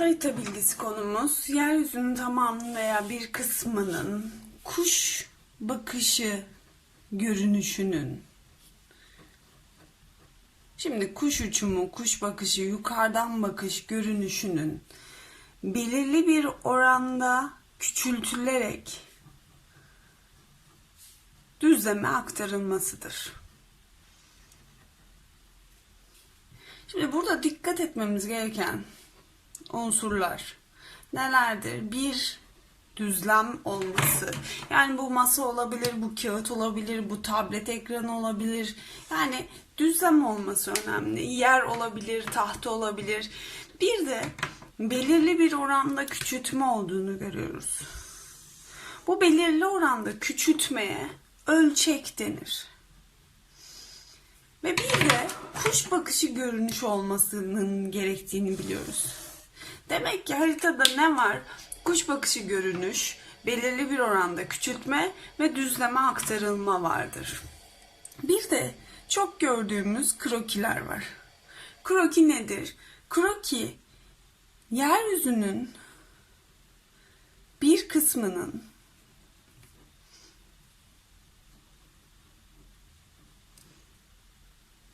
Harita bilgisi konumuz yeryüzünün tamamının veya bir kısmının kuş bakışı görünüşünün Şimdi kuş uçumu, kuş bakışı, yukarıdan bakış görünüşünün belirli bir oranda küçültülerek düzleme aktarılmasıdır. Şimdi burada dikkat etmemiz gereken unsurlar nelerdir? Bir, düzlem olması. Yani bu masa olabilir, bu kağıt olabilir, bu tablet ekranı olabilir. Yani düzlem olması önemli. Yer olabilir, tahta olabilir. Bir de belirli bir oranda küçültme olduğunu görüyoruz. Bu belirli oranda küçültmeye ölçek denir. Ve bir de kuş bakışı görünüş olmasının gerektiğini biliyoruz. Demek ki haritada ne var? Kuş bakışı görünüş, belirli bir oranda küçültme ve düzleme aktarılma vardır. Bir de çok gördüğümüz krokiler var. Kroki nedir? Kroki yeryüzünün bir kısmının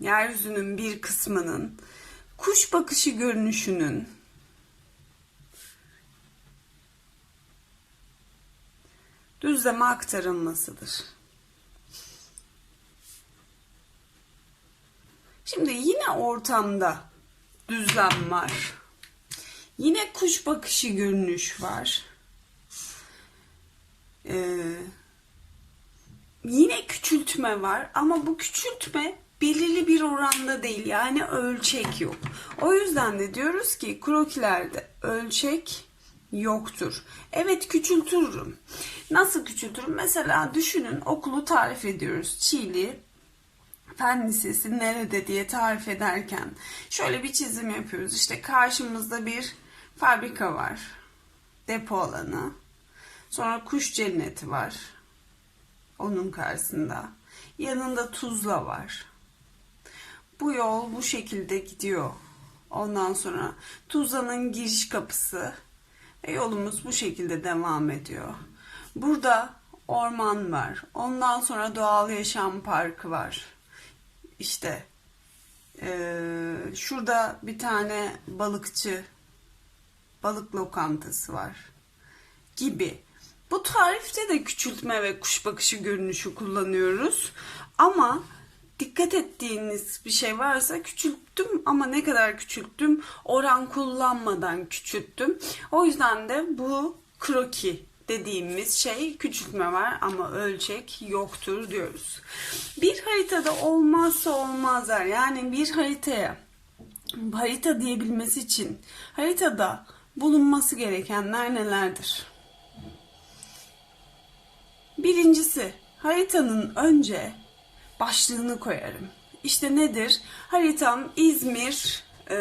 yeryüzünün bir kısmının kuş bakışı görünüşünün düzleme aktarılmasıdır. Şimdi yine ortamda düzlem var. Yine kuş bakışı görünüş var. Ee, yine küçültme var ama bu küçültme belirli bir oranda değil yani ölçek yok. O yüzden de diyoruz ki krokilerde ölçek yoktur. Evet küçültürüm. Nasıl küçültürüm? Mesela düşünün okulu tarif ediyoruz. Çiğli Fen Lisesi nerede diye tarif ederken şöyle bir çizim yapıyoruz. İşte karşımızda bir fabrika var. Depo alanı. Sonra kuş cenneti var. Onun karşısında. Yanında Tuzla var. Bu yol bu şekilde gidiyor. Ondan sonra Tuzla'nın giriş kapısı ve yolumuz bu şekilde devam ediyor. Burada orman var. Ondan sonra doğal yaşam parkı var. İşte eee, şurada bir tane balıkçı balık lokantası var gibi. Bu tarifte de küçültme ve kuş bakışı görünüşü kullanıyoruz. Ama dikkat ettiğiniz bir şey varsa küçülttüm ama ne kadar küçülttüm oran kullanmadan küçülttüm. O yüzden de bu kroki dediğimiz şey küçültme var ama ölçek yoktur diyoruz. Bir haritada olmazsa olmazlar yani bir haritaya harita diyebilmesi için haritada bulunması gerekenler nelerdir? Birincisi haritanın önce başlığını koyarım. İşte nedir? Haritam İzmir e,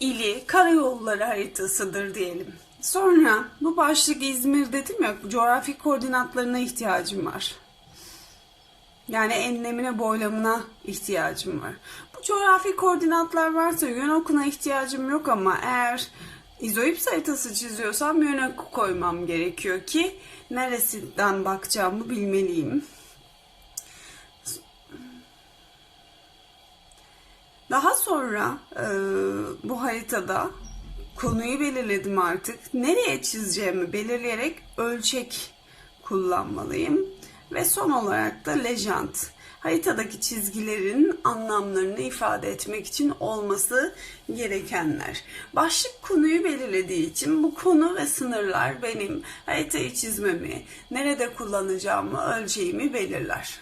ili karayolları haritasıdır diyelim. Sonra bu başlık İzmir dedim ya coğrafi koordinatlarına ihtiyacım var. Yani enlemine boylamına ihtiyacım var. Bu coğrafi koordinatlar varsa yön okuna ihtiyacım yok ama eğer izoips haritası çiziyorsam yön oku koymam gerekiyor ki neresinden bakacağımı bilmeliyim. Daha sonra e, bu haritada konuyu belirledim artık. Nereye çizeceğimi belirleyerek ölçek kullanmalıyım. Ve son olarak da lejant. Haritadaki çizgilerin anlamlarını ifade etmek için olması gerekenler. Başlık konuyu belirlediği için bu konu ve sınırlar benim haritayı çizmemi, nerede kullanacağımı, ölçeğimi belirler.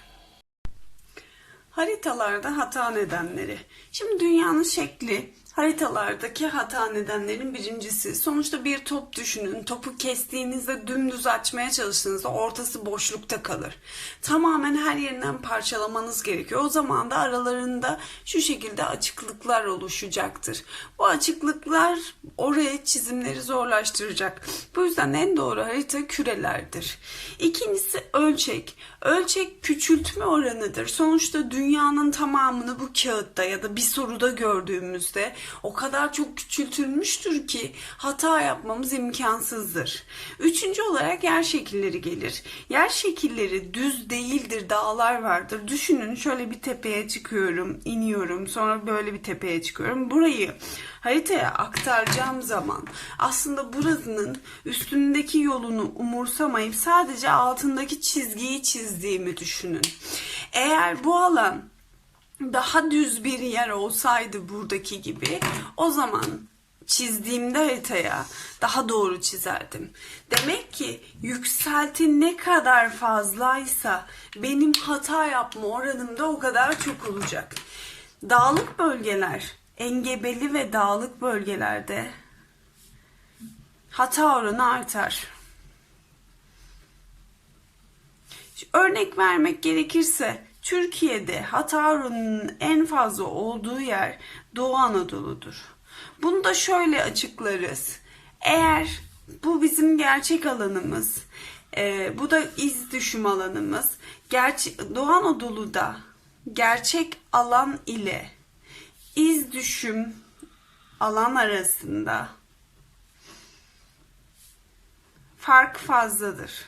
Haritalarda hata nedenleri. Şimdi dünyanın şekli haritalardaki hata nedenlerin birincisi. Sonuçta bir top düşünün. Topu kestiğinizde dümdüz açmaya çalıştığınızda ortası boşlukta kalır. Tamamen her yerinden parçalamanız gerekiyor. O zaman da aralarında şu şekilde açıklıklar oluşacaktır. Bu açıklıklar oraya çizimleri zorlaştıracak. Bu yüzden en doğru harita kürelerdir. İkincisi ölçek. Ölçek küçültme oranıdır. Sonuçta dünyanın tamamını bu kağıtta ya da bir soruda gördüğümüzde o kadar çok küçültülmüştür ki hata yapmamız imkansızdır. Üçüncü olarak yer şekilleri gelir. Yer şekilleri düz değildir, dağlar vardır. Düşünün şöyle bir tepeye çıkıyorum, iniyorum, sonra böyle bir tepeye çıkıyorum. Burayı haritaya aktaracağım zaman aslında buranın üstündeki yolunu umursamayıp sadece altındaki çizgiyi çizdiğimi düşünün. Eğer bu alan daha düz bir yer olsaydı buradaki gibi o zaman çizdiğimde haritaya daha doğru çizerdim. Demek ki yükselti ne kadar fazlaysa benim hata yapma oranım da o kadar çok olacak. Dağlık bölgeler, engebeli ve dağlık bölgelerde hata oranı artar. Örnek vermek gerekirse Türkiye'de hata oranının en fazla olduğu yer Doğu Anadolu'dur. Bunu da şöyle açıklarız. Eğer bu bizim gerçek alanımız, e, bu da iz düşüm alanımız. Gerçi, Doğu Anadolu'da gerçek alan ile iz düşüm alan arasında fark fazladır.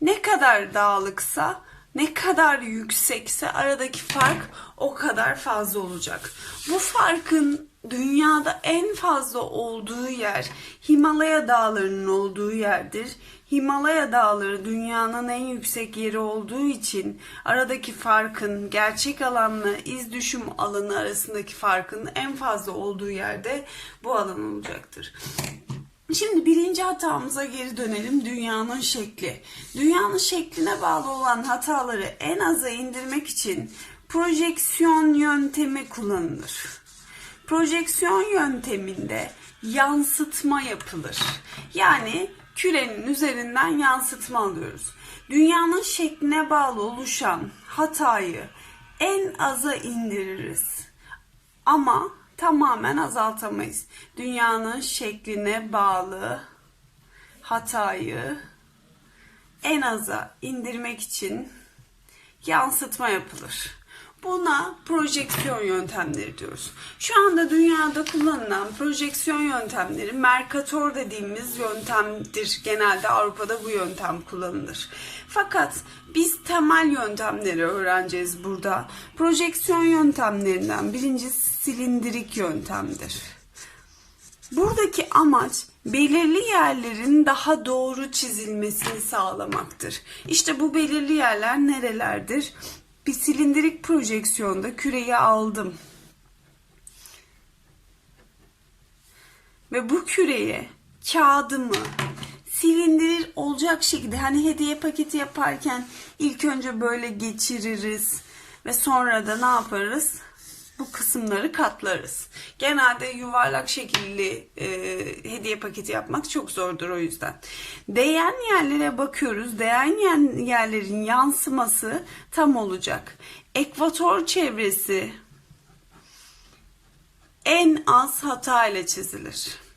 Ne kadar dağlıksa, ne kadar yüksekse aradaki fark o kadar fazla olacak. Bu farkın dünyada en fazla olduğu yer Himalaya dağlarının olduğu yerdir. Himalaya dağları dünyanın en yüksek yeri olduğu için aradaki farkın gerçek alanla iz düşüm alanı arasındaki farkın en fazla olduğu yerde bu alan olacaktır. Şimdi birinci hatamıza geri dönelim. Dünyanın şekli. Dünyanın şekline bağlı olan hataları en aza indirmek için projeksiyon yöntemi kullanılır. Projeksiyon yönteminde yansıtma yapılır. Yani kürenin üzerinden yansıtma alıyoruz. Dünyanın şekline bağlı oluşan hatayı en aza indiririz. Ama tamamen azaltamayız. Dünyanın şekline bağlı hatayı en aza indirmek için yansıtma yapılır. Buna projeksiyon yöntemleri diyoruz. Şu anda dünyada kullanılan projeksiyon yöntemleri Mercator dediğimiz yöntemdir. Genelde Avrupa'da bu yöntem kullanılır. Fakat biz temel yöntemleri öğreneceğiz burada. Projeksiyon yöntemlerinden birincisi silindirik yöntemdir. Buradaki amaç belirli yerlerin daha doğru çizilmesini sağlamaktır. İşte bu belirli yerler nerelerdir? Bir silindirik projeksiyonda küreyi aldım. Ve bu küreye kağıdımı silindir olacak şekilde hani hediye paketi yaparken ilk önce böyle geçiririz ve sonra da ne yaparız? Bu kısımları katlarız. Genelde yuvarlak şekilli e, hediye paketi yapmak çok zordur o yüzden. Değen yerlere bakıyoruz. Değen yerlerin yansıması tam olacak. Ekvator çevresi en az hata ile çizilir.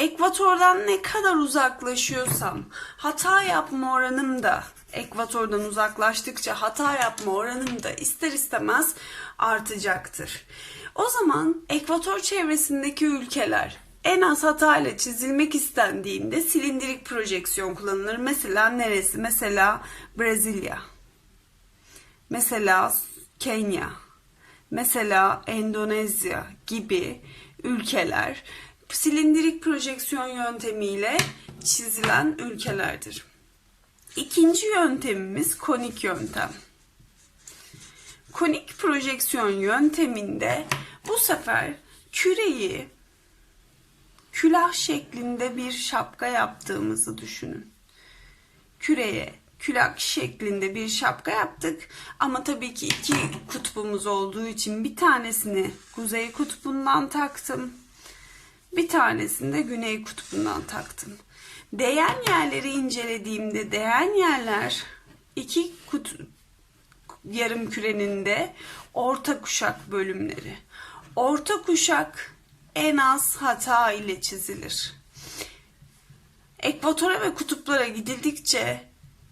Ekvatordan ne kadar uzaklaşıyorsam hata yapma oranım da ekvatordan uzaklaştıkça hata yapma oranım da ister istemez artacaktır. O zaman ekvator çevresindeki ülkeler en az hata ile çizilmek istendiğinde silindirik projeksiyon kullanılır. Mesela neresi? Mesela Brezilya. Mesela Kenya. Mesela Endonezya gibi ülkeler silindirik projeksiyon yöntemiyle çizilen ülkelerdir. İkinci yöntemimiz konik yöntem. Konik projeksiyon yönteminde bu sefer küreyi külah şeklinde bir şapka yaptığımızı düşünün. Küreye külah şeklinde bir şapka yaptık ama tabii ki iki kutbumuz olduğu için bir tanesini kuzey kutbundan taktım. Bir tanesini de güney kutbundan taktım. Değen yerleri incelediğimde değen yerler iki kut yarım kürenin de orta kuşak bölümleri. Orta kuşak en az hata ile çizilir. Ekvatora ve kutuplara gidildikçe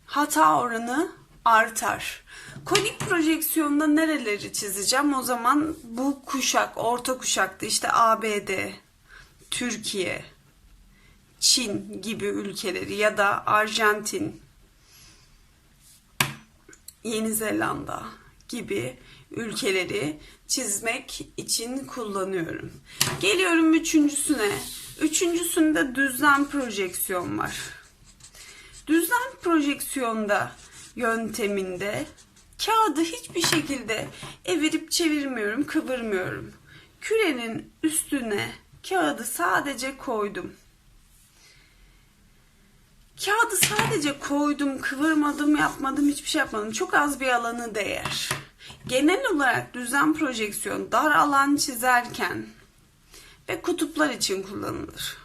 hata oranı artar. Konik projeksiyonda nereleri çizeceğim? O zaman bu kuşak, orta kuşakta işte ABD, Türkiye, Çin gibi ülkeleri ya da Arjantin, Yeni Zelanda gibi ülkeleri çizmek için kullanıyorum. Geliyorum üçüncüsüne. Üçüncüsünde düzlem projeksiyon var. Düzlem projeksiyonda yönteminde kağıdı hiçbir şekilde evirip çevirmiyorum, kıvırmıyorum. Kürenin üstüne kağıdı sadece koydum. Kağıdı sadece koydum, kıvırmadım, yapmadım, hiçbir şey yapmadım. Çok az bir alanı değer. Genel olarak düzlem projeksiyon dar alan çizerken ve kutuplar için kullanılır.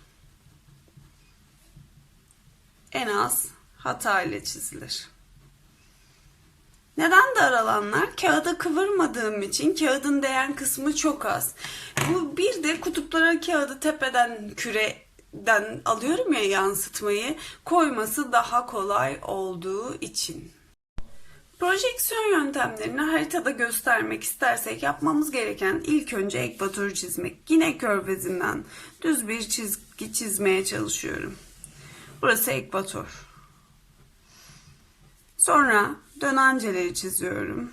En az hata ile çizilir. Neden dar alanlar? Kağıda kıvırmadığım için kağıdın değen kısmı çok az. Bu bir de kutuplara kağıdı tepeden küreden alıyorum ya yansıtmayı koyması daha kolay olduğu için. Projeksiyon yöntemlerini haritada göstermek istersek yapmamız gereken ilk önce ekvator çizmek. Yine körfezinden düz bir çizgi çizmeye çalışıyorum. Burası ekvator. Sonra dönenceleri çiziyorum.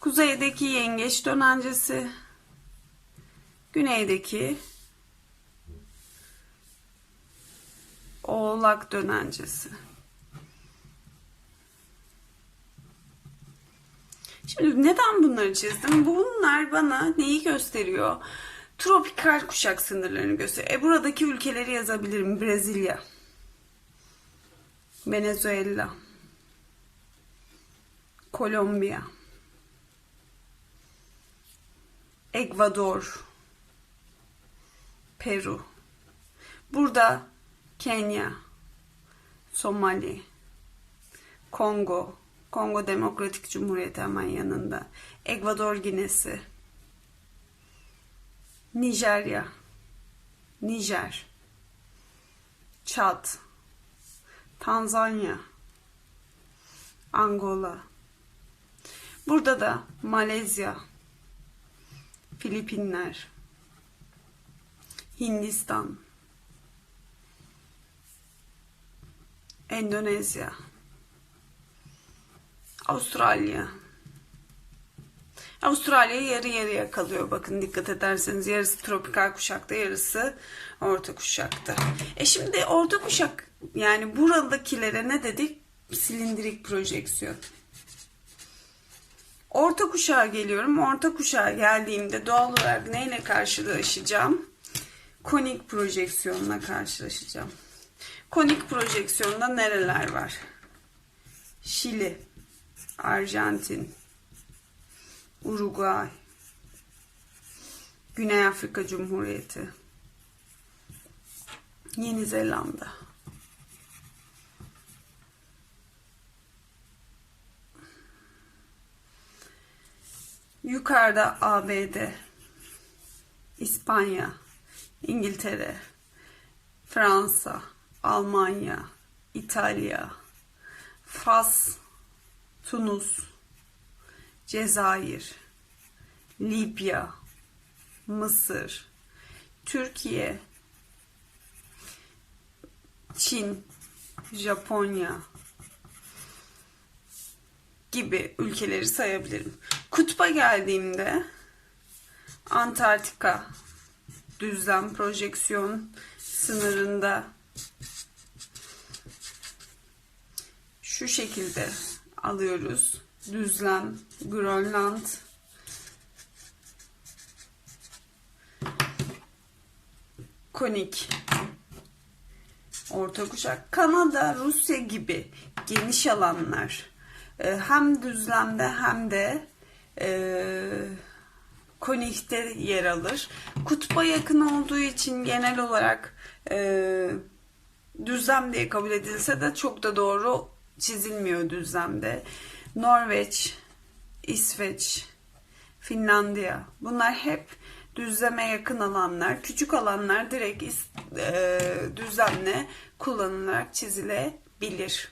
Kuzeydeki yengeç dönencesi, güneydeki oğlak dönencesi. Şimdi neden bunları çizdim? Bunlar bana neyi gösteriyor? Tropikal kuşak sınırlarını gösteriyor. E buradaki ülkeleri yazabilirim. Brezilya, Venezuela, Kolombiya, Ekvador, Peru. Burada Kenya, Somali, Kongo, Kongo Demokratik Cumhuriyeti hemen yanında, Ekvador Ginesi, Nijerya, Nijer, Çad, Tanzanya, Angola. Burada da Malezya, Filipinler, Hindistan, Endonezya, Avustralya. Avustralya yarı yarıya kalıyor. Bakın dikkat ederseniz yarısı tropikal kuşakta, yarısı orta kuşakta. E şimdi orta kuşak yani buradakilere ne dedik? Silindirik projeksiyon. Orta kuşağa geliyorum. Orta kuşağa geldiğimde doğal olarak neyle karşılaşacağım? Konik projeksiyonla karşılaşacağım. Konik projeksiyonda nereler var? Şili, Arjantin, Uruguay, Güney Afrika Cumhuriyeti, Yeni Zelanda. Yukarıda ABD, İspanya, İngiltere, Fransa, Almanya, İtalya, Fas, Tunus, Cezayir, Libya, Mısır, Türkiye, Çin, Japonya gibi ülkeleri sayabilirim. Kutba geldiğimde Antarktika düzlem projeksiyon sınırında şu şekilde alıyoruz. Düzlem, Grönland, konik, orta kuşak, Kanada, Rusya gibi geniş alanlar hem düzlemde hem de e, konikte yer alır. Kutba yakın olduğu için genel olarak e, düzlem diye kabul edilse de çok da doğru çizilmiyor düzlemde. Norveç, İsveç, Finlandiya bunlar hep düzleme yakın alanlar. Küçük alanlar direkt e, düzlemle kullanılarak çizilebilir.